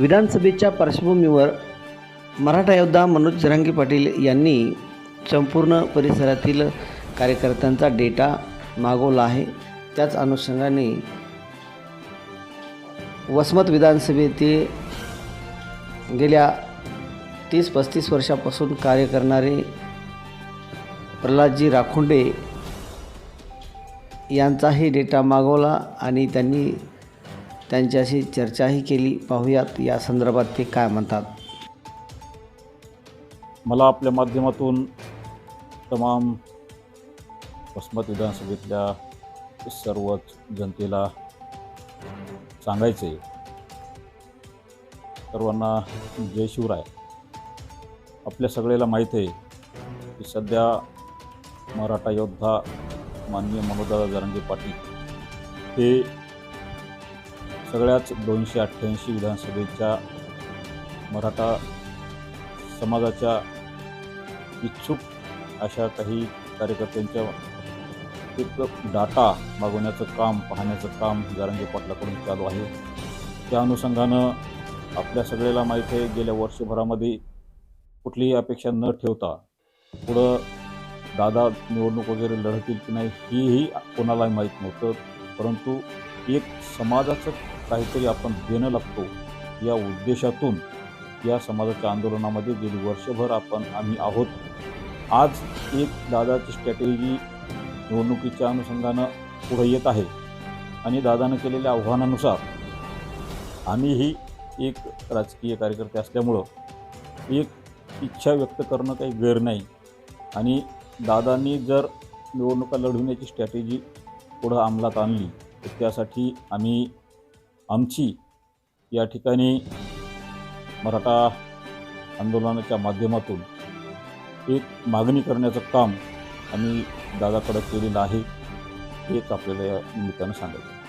विधानसभेच्या पार्श्वभूमीवर मराठा योद्धा मनोज जरांगे पाटील यांनी संपूर्ण परिसरातील कार्यकर्त्यांचा डेटा मागवला आहे. त्याच अनुषंगाने वसमत विधानसभेतील गेल्या तीस पस्तीस वर्षापासून कार्य करणारे प्रल्हादजी राखोंडे यांचाही डेटा मागवला आणि त्यांनी त्यांच्याशी चर्चाही केली. पाहूयात या संदर्भात ते काय म्हणतात. मला आपल्या माध्यमातून तमाम वसमत विधानसभेतल्या सर्वच जनतेला सांगायचे सर्वांना जय शिवराय. आपल्या सगळ्याला माहीत आहे की सध्या मराठा योद्धा माननीय मनोदादा जरांगे पाटील हे सगळ्याच दोनशे अठ्ठ्याऐंशी विधानसभेच्या मराठा समाजाच्या इच्छुक अशा काही कार्यकर्त्यांच्या एक डाटा मागवण्याचं काम पाहण्याचं काम जारंगे पाटलाकडून चालू आहे. त्या अनुषंगानं आपल्या सगळ्याला माहीत आहे गेल्या वर्षभरामध्ये कुठलीही अपेक्षा न ठेवता पुढं दादा निवडणूक वगैरे लढतील की नाही हेही कोणालाही माहीत नव्हतं. परंतु एक समाजाचं काहीतरी आपण देणं लागतो या उद्देशातून या समाजाच्या आंदोलनामध्ये गेली वर्षभर आपण आम्ही आहोत. आज एक दादाची स्ट्रॅटेजी निवडणुकीच्या अनुषंगानं पुढे येत आहे आणि दादानं केलेल्या आव्हानानुसार आम्हीही एक राजकीय कार्यकर्ते असल्यामुळं एक इच्छा व्यक्त करणं काही गैर नाही आणि दादांनी जर निवडणुका लढवण्याची स्ट्रॅटेजी पुढं अंमलात आणली त्यासाठी आम्ही आमची या ठिकाणी मराठा आंदोलनाच्या माध्यमातून एक मागणी करण्याचं काम आम्ही दादाकडं केलेलं आहे हेच आपल्याला या निमित्तानं सांगायचं